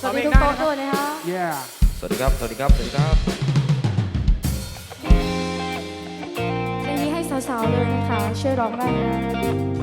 สวัสดีทุกโต๊ะด้วยนะคะ yeah สวัสดีครับ สวัสดีครับ สวัสดีครับ เพลงนี้ให้สาวๆเลยนะคะช่วยร้องได้นะ